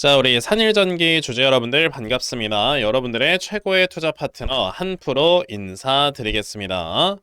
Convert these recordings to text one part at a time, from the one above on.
자, 우리 산일전기 주주 여러분들 반갑습니다. 여러분들의 최고의 투자 파트너 한프로 인사드리겠습니다.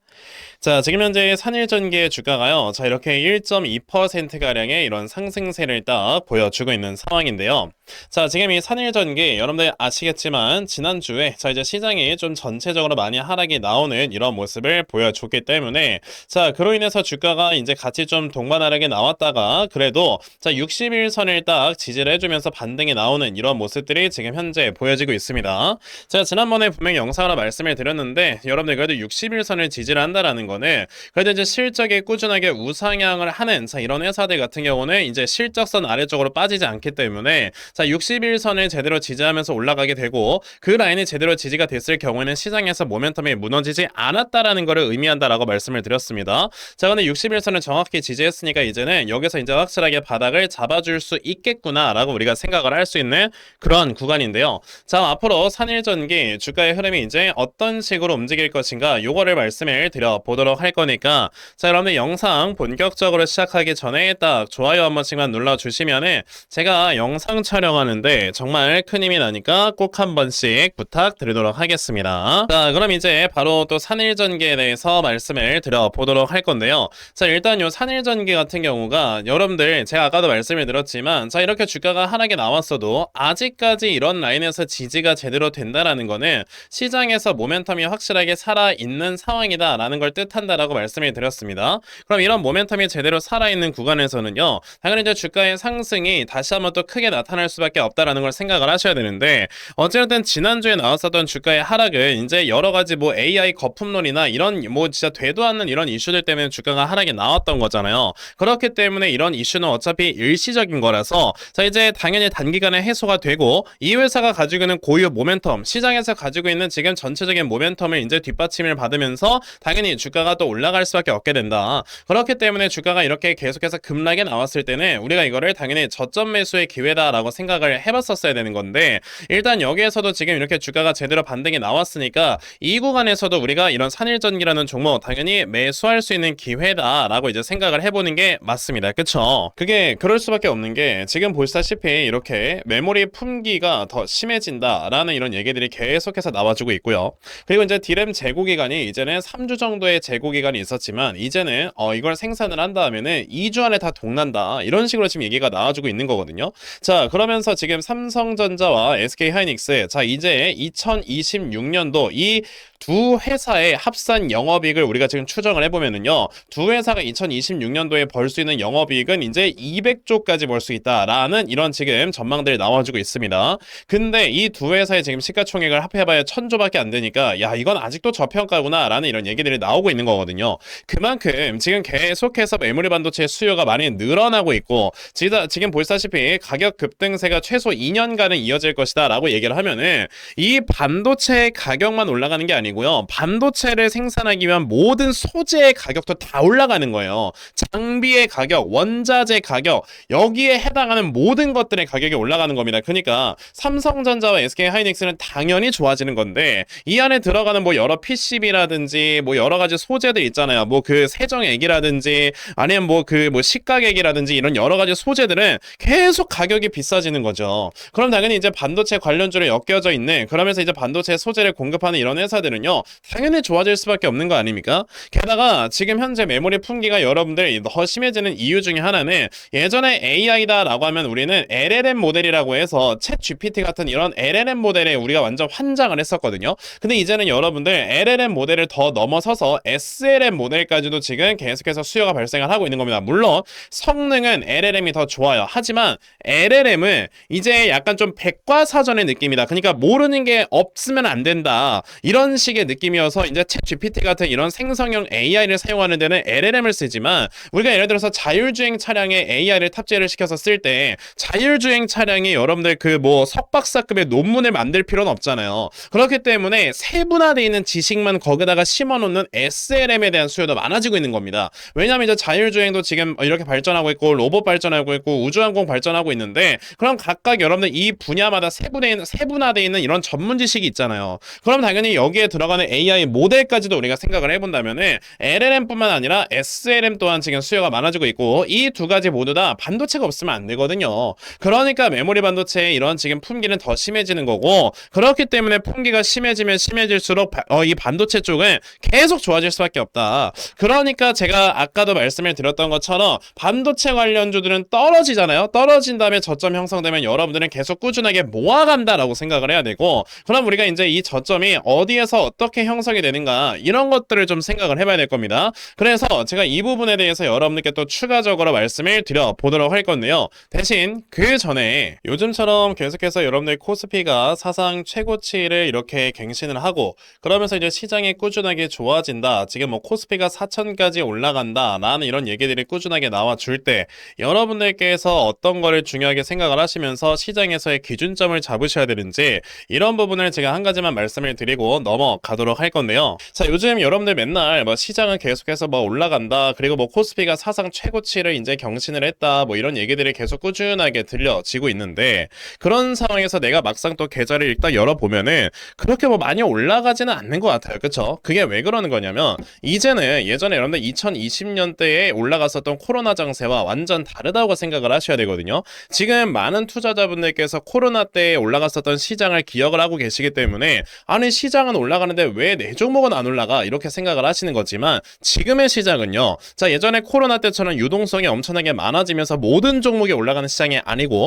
자, 지금 현재 산일전기의 주가가요. 자, 이렇게 1.2%가량의 이런 상승세를 딱 보여주고 있는 상황인데요. 자, 지금 이 산일전기 여러분들 아시겠지만 지난주에 자, 이제 시장이 좀 전체적으로 많이 하락이 나오는 이런 모습을 보여줬기 때문에 자, 그로 인해서 주가가 이제 같이 좀 동반 하락에 나왔다가 그래도 자, 60일선을 딱 지지를 해주면서 반 등이 나오는 이런 모습들이 지금 현재 보여지고 있습니다. 제가 지난번에 분명히 영상으로 말씀을 드렸는데 여러분들 그래도 60일선을 지지를 한다라는 거는 그래도 이제 실적이 꾸준하게 우상향을 하는 자, 이런 회사들 같은 경우는 이제 실적선 아래쪽으로 빠지지 않기 때문에 자 60일선을 제대로 지지하면서 올라가게 되고 그 라인이 제대로 지지가 됐을 경우에는 시장에서 모멘텀이 무너지지 않았다라는 것을 의미한다라고 말씀을 드렸습니다. 자 근데 60일선을 정확히 지지했으니까 이제는 여기서 이제 확실하게 바닥을 잡아줄 수 있겠구나라고 우리가 생각 을 할 수 있는 그런 구간인데요. 자 앞으로 산일전기 주가의 흐름이 이제 어떤 식으로 움직일 것인가 요거를 말씀을 드려보도록 할 거니까 자 여러분들 영상 본격적으로 시작하기 전에 딱 좋아요 한 번씩만 눌러주시면은 제가 영상 촬영하는데 정말 큰 힘이 나니까 꼭 한 번씩 부탁드리도록 하겠습니다. 자 그럼 이제 바로 또 산일전기에 대해서 말씀을 드려보도록 할 건데요. 자 일단 요 산일전기 같은 경우가 여러분들 제가 아까도 말씀을 드렸지만 자 이렇게 주가가 하락에 나왔어도 아직까지 이런 라인에서 지지가 제대로 된다라는 거는 시장에서 모멘텀이 확실하게 살아있는 상황이다라는 걸 뜻한다라고 말씀을 드렸습니다. 그럼 이런 모멘텀이 제대로 살아있는 구간에서는요 당연히 이제 주가의 상승이 다시 한번 또 크게 나타날 수밖에 없다라는 걸 생각을 하셔야 되는데 어쨌든 지난주에 나왔었던 주가의 하락은 이제 여러 가지 뭐 AI 거품론이나 이런 뭐 진짜 되도 않는 이런 이슈들 때문에 주가가 하락이 나왔던 거잖아요. 그렇기 때문에 이런 이슈는 어차피 일시적인 거라서 자 이제 당연히 단기간에 해소가 되고 이 회사가 가지고 있는 고유 모멘텀 시장에서 가지고 있는 지금 전체적인 모멘텀을 이제 뒷받침을 받으면서 당연히 주가가 또 올라갈 수밖에 없게 된다. 그렇기 때문에 주가가 이렇게 계속해서 급락에 나왔을 때는 우리가 이거를 당연히 저점 매수의 기회다라고 생각을 해봤었어야 되는 건데 일단 여기에서도 지금 이렇게 주가가 제대로 반등이 나왔으니까 이 구간에서도 우리가 이런 산일전기라는 종목 당연히 매수할 수 있는 기회다라고 이제 생각을 해보는 게 맞습니다. 그쵸? 그게 그럴 수밖에 없는 게 지금 보시다시피 이렇게 메모리 품기가 더 심해진다라는 이런 얘기들이 계속해서 나와주고 있고요. 그리고 이제 디램 재고 기간이 이제는 3주 정도의 재고 기간이 있었지만 이제는 어 이걸 생산을 한 다음에는 2주 안에 다 동난다 이런 식으로 지금 얘기가 나와주고 있는 거거든요. 자 그러면서 지금 삼성전자와 SK 하이닉스 자 이제 2026년도 이두 회사의 합산 영업이익을 우리가 지금 추정을 해보면은요 두 회사가 2026년도에 벌 수 있는 영업이익은 이제 200조까지 벌 수 있다라는 이런 지금 전망들이 나와주고 있습니다. 근데 이 두 회사의 지금 시가총액을 합해봐야 천조밖에 안 되니까 야 이건 아직도 저평가구나라는 이런 얘기들이 나오고 있는 거거든요. 그만큼 지금 계속해서 메모리 반도체 수요가 많이 늘어나고 있고 지금 보시다시피 가격 급등세가 최소 2년간은 이어질 것이다라고 얘기를 하면은 이 반도체 가격만 올라가는 게 아니고요. 반도체를 생산하기 위한 모든 소재의 가격도 다 올라가는 거예요. 장비의 가격, 원자재 가격 여기에 해당하는 모든 것들의 가격 이 올라가는 겁니다. 그러니까 삼성전자와 SK 하이닉스는 당연히 좋아지는 건데 이 안에 들어가는 뭐 여러 PCB라든지 뭐 여러 가지 소재들 있잖아요. 뭐 그 세정액이라든지 아니면 뭐 그뭐 식각액이라든지 이런 여러 가지 소재들은 계속 가격이 비싸지는 거죠. 그럼 당연히 이제 반도체 관련주로 엮여져 있는 그러면서 이제 반도체 소재를 공급하는 이런 회사들은요 당연히 좋아질 수밖에 없는 거 아닙니까? 게다가 지금 현재 메모리 품기가 여러분들 더 심해지는 이유 중에 하나는 예전에 AI다라고 하면 우리는 LLM 모델이라고 해서 챗 GPT 같은 이런 LLM 모델에 우리가 완전 환장을 했었거든요. 근데 이제는 여러분들 LLM 모델을 더 넘어서서 SLM 모델까지도 지금 계속해서 수요가 발생을 하고 있는 겁니다. 물론 성능은 LLM이 더 좋아요. 하지만 LLM은 이제 약간 좀 백과사전의 느낌이다. 그러니까 모르는 게 없으면 안 된다. 이런 식의 느낌이어서 이제 챗 GPT 같은 이런 생성형 AI를 사용하는 데는 LLM을 쓰지만 우리가 예를 들어서 자율주행 차량에 AI를 탑재를 시켜서 쓸 때 자율주행 차량이 여러분들 그 뭐 석박사급의 논문을 만들 필요는 없잖아요. 그렇기 때문에 세분화되어 있는 지식만 거기다가 심어놓는 SLM에 대한 수요도 많아지고 있는 겁니다. 왜냐하면 이제 자율주행도 지금 이렇게 발전하고 있고 로봇 발전하고 있고 우주항공 발전하고 있는데 그럼 각각 여러분들 이 분야마다 세분해, 세분화되어 있는 이런 전문 지식이 있잖아요. 그럼 당연히 여기에 들어가는 AI 모델까지도 우리가 생각을 해본다면은 LLM뿐만 아니라 SLM 또한 지금 수요가 많아지고 있고 이 두 가지 모두 다 반도체가 없으면 안 되거든요. 그 러니까 메모리 반도체의 이런 지금 품귀는 더 심해지는 거고 그렇기 때문에 품귀가 심해지면 심해질수록 바- 어, 이 반도체 쪽은 계속 좋아질 수밖에 없다. 그러니까 제가 아까도 말씀을 드렸던 것처럼 반도체 관련주들은 떨어지잖아요. 떨어진 다음에 저점 형성되면 여러분들은 계속 꾸준하게 모아간다라고 생각을 해야 되고 그럼 우리가 이제 이 저점이 어디에서 어떻게 형성이 되는가 이런 것들을 좀 생각을 해봐야 될 겁니다. 그래서 제가 이 부분에 대해서 여러분들께 또 추가적으로 말씀을 드려 보도록 할 건데요. 대신 그 전에 요즘처럼 계속해서 여러분들 코스피가 사상 최고치를 이렇게 갱신을 하고 그러면서 이제 시장이 꾸준하게 좋아진다. 지금 뭐 코스피가 4천까지 올라간다. 라는 이런 얘기들이 꾸준하게 나와 줄 때 여러분들께서 어떤 거를 중요하게 생각을 하시면서 시장에서의 기준점을 잡으셔야 되는지 이런 부분을 제가 한 가지만 말씀을 드리고 넘어가도록 할 건데요. 자, 요즘 여러분들 맨날 뭐 시장은 계속해서 뭐 올라간다. 그리고 뭐 코스피가 사상 최고치를 이제 경신을 했다. 뭐 이런 얘기들이 계속 꾸준하게 들려 지고 있는데 그런 상황에서 내가 막상 또 계좌를 일단 열어보면은 그렇게 뭐 많이 올라가지는 않는 것 같아요. 그쵸? 그게 왜 그러는 거냐면 이제는 예전에 여러분들 2020년대에 올라갔었던 코로나 장세와 완전 다르다고 생각을 하셔야 되거든요. 지금 많은 투자자분들께서 코로나 때 올라갔었던 시장을 기억을 하고 계시기 때문에 아니 시장은 올라가는데 왜 내 종목은 안 올라가 이렇게 생각을 하시는 거지만 지금의 시장은요. 자 예전에 코로나 때처럼 유동성이 엄청나게 많아지면서 모든 종목이 올라가는 시장이 아니고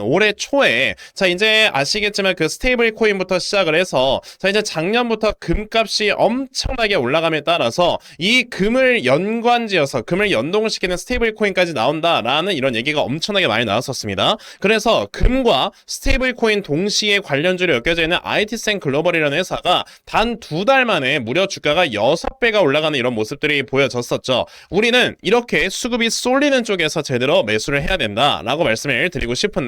올해 초에 자, 이제 아시겠지만 그 스테이블 코인부터 시작을 해서 자, 이제 작년부터 금값이 엄청나게 올라감에 따라서 이 금을 연관지어서 금을 연동시키는 스테이블 코인까지 나온다라는 이런 얘기가 엄청나게 많이 나왔었습니다. 그래서 금과 스테이블 코인 동시에 관련주를 엮여져 있는 IT센 글로벌이라는 회사가 단 두 달 만에 무려 주가가 6배가 올라가는 이런 모습들이 보여졌었죠. 우리는 이렇게 수급이 쏠리는 쪽에서 제대로 매수를 해야 된다라고 말씀을 드리고 싶은데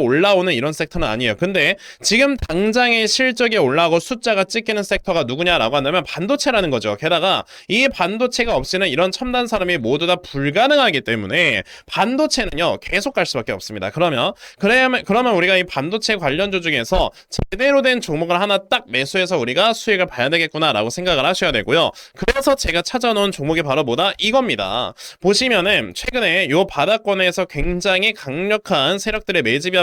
올라오는 이런 섹터는 아니에요. 근데 지금 당장의 실적이 올라오고 숫자가 찍히는 섹터가 누구냐라고 한다면 반도체라는 거죠. 게다가 이 반도체가 없이는 이런 첨단 산업이 모두 다 불가능하기 때문에 반도체는요 계속 갈 수밖에 없습니다. 그러면 그러면 그러면 우리가 이 반도체 관련주 중에서 제대로 된 종목을 하나 딱 매수해서 우리가 수익을 봐야 되겠구나라고 생각을 하셔야 되고요. 그래서 제가 찾아놓은 종목이 바로 뭐다 이겁니다. 보시면은 최근에 요 바닥권에서 굉장히 강력한 세력들의 매집이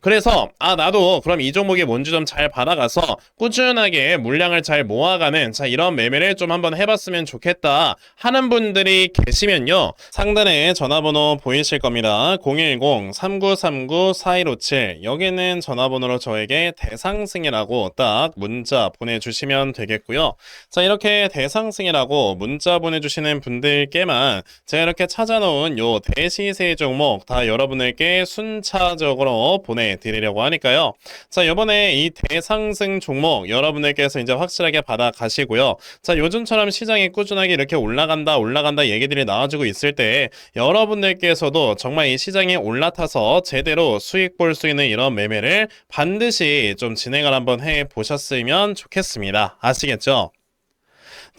그래서 아 나도 그럼 이 종목이 뭔지 좀 잘 받아가서 꾸준하게 물량을 잘 모아가는 자 이런 매매를 좀 한번 해봤으면 좋겠다 하는 분들이 계시면요. 상단에 전화번호 보이실 겁니다. 010-3939-4157 여기는 전화번호로 저에게 대상승이라고 딱 문자 보내주시면 되겠고요. 자 이렇게 대상승이라고 문자 보내주시는 분들께만 제가 이렇게 찾아놓은 요 대시세 종목 다 여러분들께 순차적으로 보내드리려고 하니까요 자 이번에 이 대상승 종목 여러분들께서 이제 확실하게 받아 가시고요 자 요즘처럼 시장이 꾸준하게 이렇게 올라간다 올라간다 얘기들이 나와주고 있을 때 여러분들께서도 정말 이 시장에 올라타서 제대로 수익 볼수수 있는 이런 매매를 반드시 좀 진행을 한번 해 보셨으면 좋겠습니다. 아시겠죠?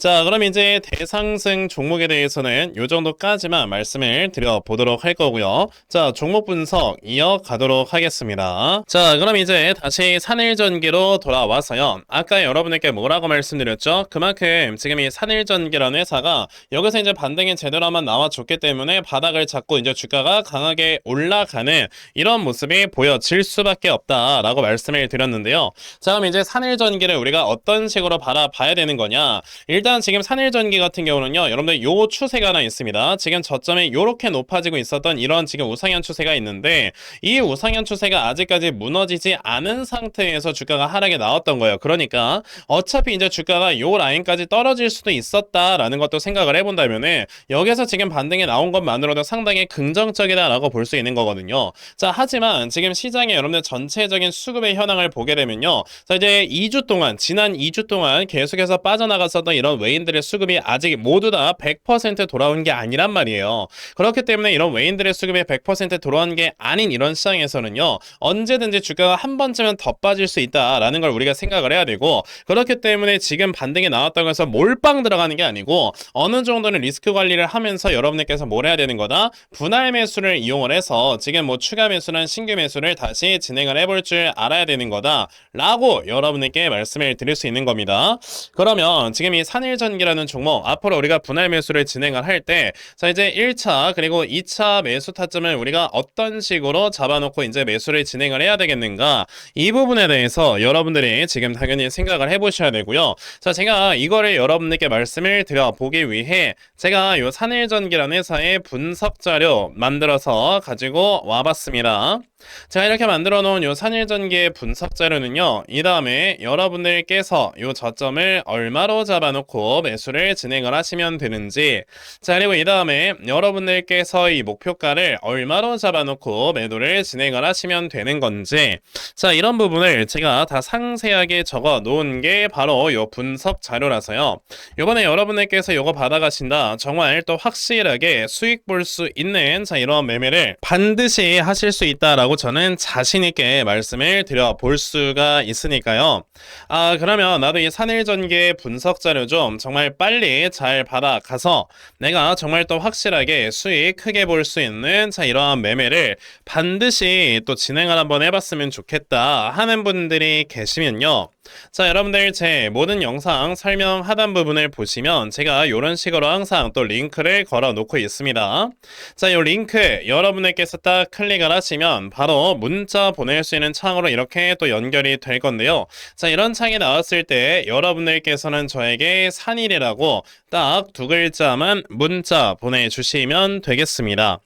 자, 그럼 이제 대상승 종목에 대해서는 요 정도까지만 말씀을 드려보도록 할 거고요. 자, 종목 분석 이어가도록 하겠습니다. 자, 그럼 이제 다시 산일전기로 돌아와서요. 아까 여러분에게 뭐라고 말씀드렸죠? 그만큼 지금 이 산일전기라는 회사가 여기서 이제 반등이 제대로 한번 나와줬기 때문에 바닥을 잡고 이제 주가가 강하게 올라가는 이런 모습이 보여질 수밖에 없다라고 말씀을 드렸는데요. 자, 그럼 이제 산일전기를 우리가 어떤 식으로 바라봐야 되는 거냐? 일단 지금 산일전기 같은 경우는요, 여러분들 요 추세가 하나 있습니다. 지금 저점이 요렇게 높아지고 있었던 이런 지금 우상향 추세가 있는데 이 우상향 추세가 아직까지 무너지지 않은 상태에서 주가가 하락에 나왔던 거예요. 그러니까 어차피 이제 주가가 요 라인까지 떨어질 수도 있었다라는 것도 생각을 해본다면은 여기서 지금 반등이 나온 것만으로도 상당히 긍정적이다라고 볼 수 있는 거거든요. 자, 하지만 지금 시장에 여러분들 전체적인 수급의 현황을 보게 되면요. 자, 이제 2주 동안, 지난 2주 동안 계속해서 빠져나갔었던 이런 외인들의 수급이 아직 모두 다 100% 돌아온 게 아니란 말이에요. 그렇기 때문에 이런 외인들의 수급이 100% 돌아온 게 아닌 이런 시장에서는요. 언제든지 주가가 한 번쯤은 더 빠질 수 있다라는 걸 우리가 생각을 해야 되고 그렇기 때문에 지금 반등이 나왔다고 해서 몰빵 들어가는 게 아니고 어느 정도는 리스크 관리를 하면서 여러분들께서 뭘 해야 되는 거다? 분할 매수를 이용을 해서 지금 뭐 추가 매수나 신규 매수를 다시 진행을 해볼 줄 알아야 되는 거다 라고 여러분에게 말씀을 드릴 수 있는 겁니다. 그러면 지금 이 산일 전기라는 종목 앞으로 우리가 분할 매수를 진행을 할 때 자 이제 1차 그리고 2차 매수 타점을 우리가 어떤 식으로 잡아놓고 이제 매수를 진행을 해야 되겠는가 이 부분에 대해서 여러분들이 지금 당연히 생각을 해보셔야 되고요. 자 제가 이거를 여러분들께 말씀을 드려보기 위해 제가 요 산일전기라는 회사의 분석 자료 만들어서 가지고 와봤습니다. 제가 이렇게 만들어 놓은 요 산일전기의 분석 자료는요. 이 다음에 여러분들께서 요 저점을 얼마로 잡아놓고 매수를 진행을 하시면 되는지 자 그리고 이 다음에 여러분들께서 이 목표가를 얼마로 잡아놓고 매도를 진행을 하시면 되는 건지 자 이런 부분을 제가 다 상세하게 적어 놓은 게 바로 요 분석 자료라서요. 요번에 여러분들께서 요거 받아가신다 정말 또 확실하게 수익 볼 수 있는 자 이런 매매를 반드시 하실 수 있다라고 저는 자신 있게 말씀을 드려 볼 수가 있으니까요. 아 그러면 나도 이 산일전개 분석 자료 좀 정말 빨리 잘 받아가서 내가 정말 또 확실하게 수익 크게 볼 수 있는 자 이러한 매매를 반드시 또 진행을 한번 해봤으면 좋겠다 하는 분들이 계시면요. 자, 여러분들 제 모든 영상 설명 하단 부분을 보시면 제가 이런 식으로 항상 또 링크를 걸어 놓고 있습니다. 자, 이 링크 여러분들께서 딱 클릭을 하시면 바로 문자 보낼 수 있는 창으로 이렇게 또 연결이 될 건데요. 자, 이런 창이 나왔을 때 여러분들께서는 저에게 산일이라고 딱 두 글자만 문자 보내주시면 되겠습니다.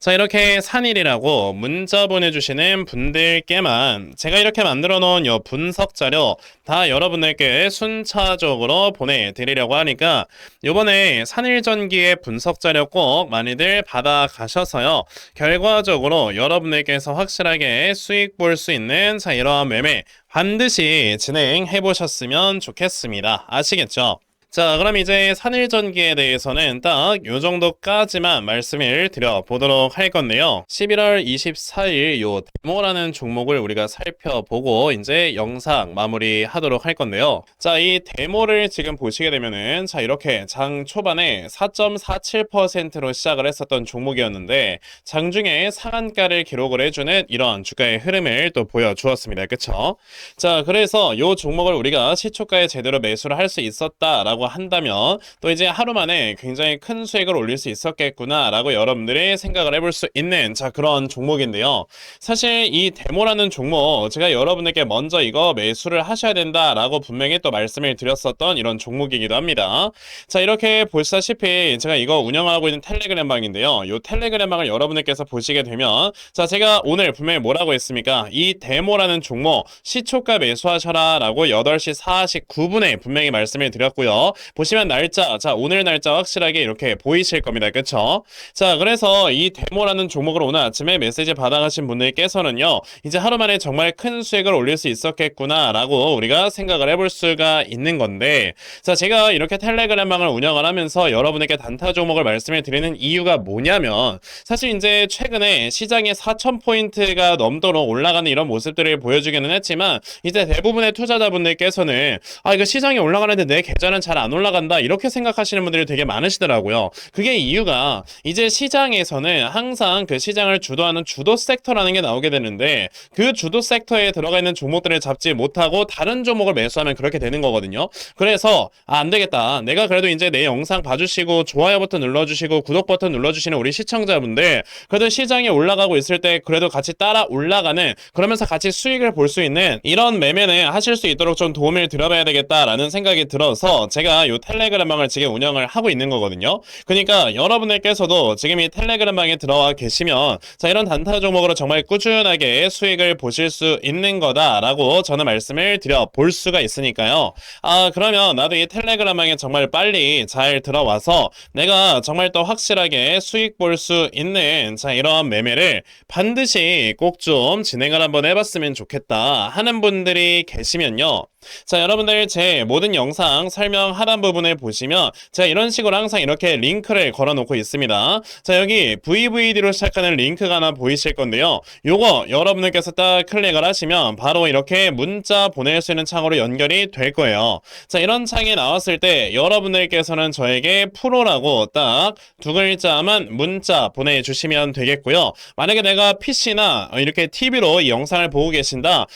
자, 이렇게 산일이라고 문자 보내주시는 분들께만 제가 이렇게 만들어 놓은 요 분석 자료 다 여러분들께 순차적으로 보내드리려고 하니까 요번에 산일전기의 분석 자료 꼭 많이들 받아가셔서요. 결과적으로 여러분들께서 확실하게 수익 볼 수 있는 자, 이러한 매매 반드시 진행해 보셨으면 좋겠습니다. 아시겠죠? 자, 그럼 이제 산일전기에 대해서는 딱 요 정도까지만 말씀을 드려보도록 할 건데요. 11월 24일 요 데모라는 종목을 우리가 살펴보고 이제 영상 마무리 하도록 할 건데요. 자, 이 데모를 지금 보시게 되면은 자, 이렇게 장 초반에 4.47%로 시작을 했었던 종목이었는데 장중에 상한가를 기록을 해주는 이런 주가의 흐름을 또 보여주었습니다. 그쵸? 자, 그래서 요 종목을 우리가 시초가에 제대로 매수를 할 수 있었다라고 한다면 또 이제 하루 만에 굉장히 큰 수익을 올릴 수 있었겠구나 라고 여러분들이 생각을 해볼 수 있는 자 그런 종목인데요. 사실 이 데모라는 종목 제가 여러분에게 먼저 이거 매수를 하셔야 된다 라고 분명히 또 말씀을 드렸었던 이런 종목이기도 합니다. 자 이렇게 보시다시피 제가 이거 운영하고 있는 텔레그램 방인데요. 이 텔레그램 방을 여러분들께서 보시게 되면 자 제가 오늘 분명히 뭐라고 했습니까? 이 데모라는 종목 시초가 매수하셔라 라고 8시 49분에 분명히 말씀을 드렸고요. 보시면 날짜, 자, 오늘 날짜 확실하게 이렇게 보이실 겁니다. 그쵸? 자, 그래서 이 데모라는 종목으로 오늘 아침에 메시지 받아가신 분들께서는요, 이제 하루 만에 정말 큰 수익을 올릴 수 있었겠구나라고 우리가 생각을 해볼 수가 있는 건데, 자, 제가 이렇게 텔레그램망을 운영을 하면서 여러분에게 단타 종목을 말씀을 드리는 이유가 뭐냐면, 사실 이제 최근에 시장에 4,000포인트가 넘도록 올라가는 이런 모습들을 보여주기는 했지만, 이제 대부분의 투자자분들께서는, 아, 이거 시장이 올라가는데 내 계좌는 잘안 올라간다, 이렇게 생각하시는 분들이 되게 많으시더라고요. 그게 이유가, 이제 시장에서는 항상 그 시장을 주도하는 주도 섹터라는 게 나오게 되는데, 그 주도 섹터에 들어가 있는 종목들을 잡지 못하고 다른 종목을 매수하면 그렇게 되는 거거든요. 그래서 아, 안 되겠다. 내가 그래도 이제 내 영상 봐주시고 좋아요 버튼 눌러주시고 구독 버튼 눌러주시는 우리 시청자분들 그래도 시장이 올라가고 있을 때 그래도 같이 따라 올라가는 그러면서 같이 수익을 볼 수 있는 이런 매매는 하실 수 있도록 좀 도움을 드려봐야 되겠다라는 생각이 들어서 제가 이 텔레그램방을 지금 운영을 하고 있는 거거든요. 그러니까 여러분들께서도 지금 이 텔레그램방에 들어와 계시면 자 이런 단타 종목으로 정말 꾸준하게 수익을 보실 수 있는 거다라고 저는 말씀을 드려 볼 수가 있으니까요. 아 그러면 나도 이 텔레그램방에 정말 빨리 잘 들어와서 내가 정말 또 확실하게 수익 볼 수 있는 자 이러한 매매를 반드시 꼭 좀 진행을 한번 해봤으면 좋겠다 하는 분들이 계시면요. 자, 여러분들 제 모든 영상 설명 하단 부분을 보시면 제가 이런 식으로 항상 이렇게 링크를 걸어 놓고 있습니다. 자, 여기 VVD로 시작하는 링크가 하나 보이실 건데요. 요거 여러분들께서 딱 클릭을 하시면 바로 이렇게 문자 보낼 수 있는 창으로 연결이 될 거예요. 자, 이런 창이 나왔을 때 여러분들께서는 저에게 프로라고 딱 두 글자만 문자 보내주시면 되겠고요. 만약에 내가 PC나 이렇게 TV로 이 영상을 보고 계신다.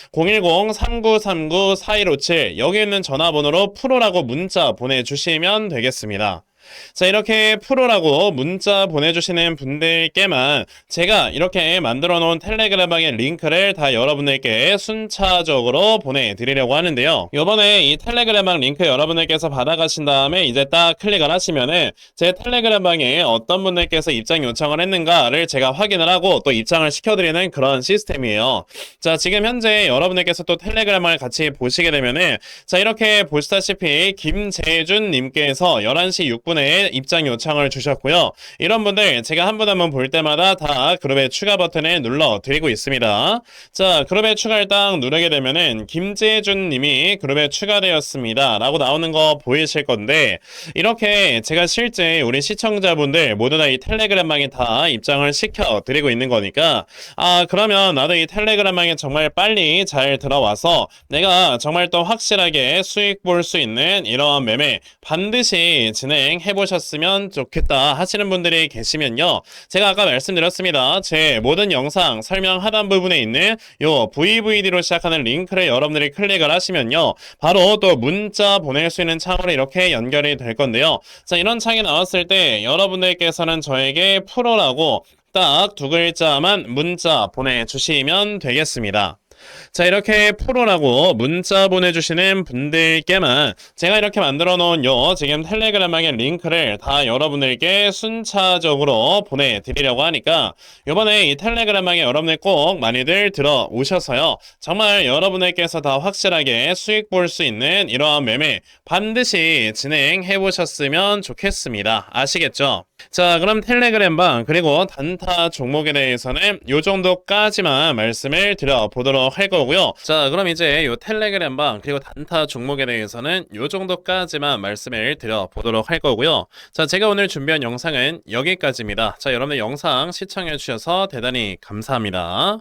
010-3939-4157 여기 있는 전화번호로 프로라고 문자 보내주시면 되겠습니다. 자, 이렇게 프로라고 문자 보내주시는 분들께만 제가 이렇게 만들어 놓은 텔레그램방의 링크를 다 여러분들께 순차적으로 보내드리려고 하는데요. 요번에 이 텔레그램방 링크 여러분들께서 받아가신 다음에 이제 딱 클릭을 하시면은 제 텔레그램방에 어떤 분들께서 입장 요청을 했는가를 제가 확인을 하고 또 입장을 시켜드리는 그런 시스템이에요. 자, 지금 현재 여러분들께서 또 텔레그램방을 같이 보시게 되면은 자, 이렇게 보시다시피 김재준 님께서 11시 6분 에 입장 요청을 주셨고요. 이런 분들 제가 한 분 한 분 볼 때마다 다 그룹의 추가 버튼을 눌러 드리고 있습니다. 자, 그룹에 추가를 딱 누르게 되면은 김재준 님이 그룹에 추가되었습니다. 라고 나오는 거 보이실 건데 이렇게 제가 실제 우리 시청자분들 모두 다 이 텔레그램방에 다 입장을 시켜 드리고 있는 거니까 아, 그러면 나도 이 텔레그램방에 정말 빨리 잘 들어와서 내가 정말 또 확실하게 수익 볼 수 있는 이러한 매매 반드시 진행 해 보셨으면 좋겠다 하시는 분들이 계시면요. 제가 아까 말씀드렸습니다. 제 모든 영상 설명 하단 부분에 있는 요 VVD로 시작하는 링크를 여러분들이 클릭을 하시면요. 바로 또 문자 보낼 수 있는 창으로 이렇게 연결이 될 건데요. 자, 이런 창이 나왔을 때 여러분들께서는 저에게 프로라고 딱 두 글자만 문자 보내주시면 되겠습니다. 자, 이렇게 프로라고 문자 보내주시는 분들께만 제가 이렇게 만들어 놓은 요 지금 텔레그램방의 링크를 다 여러분들께 순차적으로 보내드리려고 하니까 요번에 이 텔레그램방에 여러분들 꼭 많이들 들어오셔서요. 정말 여러분들께서 다 확실하게 수익 볼 수 있는 이러한 매매 반드시 진행해 보셨으면 좋겠습니다. 아시겠죠? 자, 그럼 텔레그램방 그리고 단타 종목에 대해서는 요 정도까지만 말씀을 드려보도록 할 거고요. 자, 그럼 이제 요 텔레그램방 그리고 단타 종목에 대해서는 요 정도까지만 말씀을 드려보도록 할 거고요. 자, 제가 오늘 준비한 영상은 여기까지입니다. 자, 여러분들 영상 시청해 주셔서 대단히 감사합니다.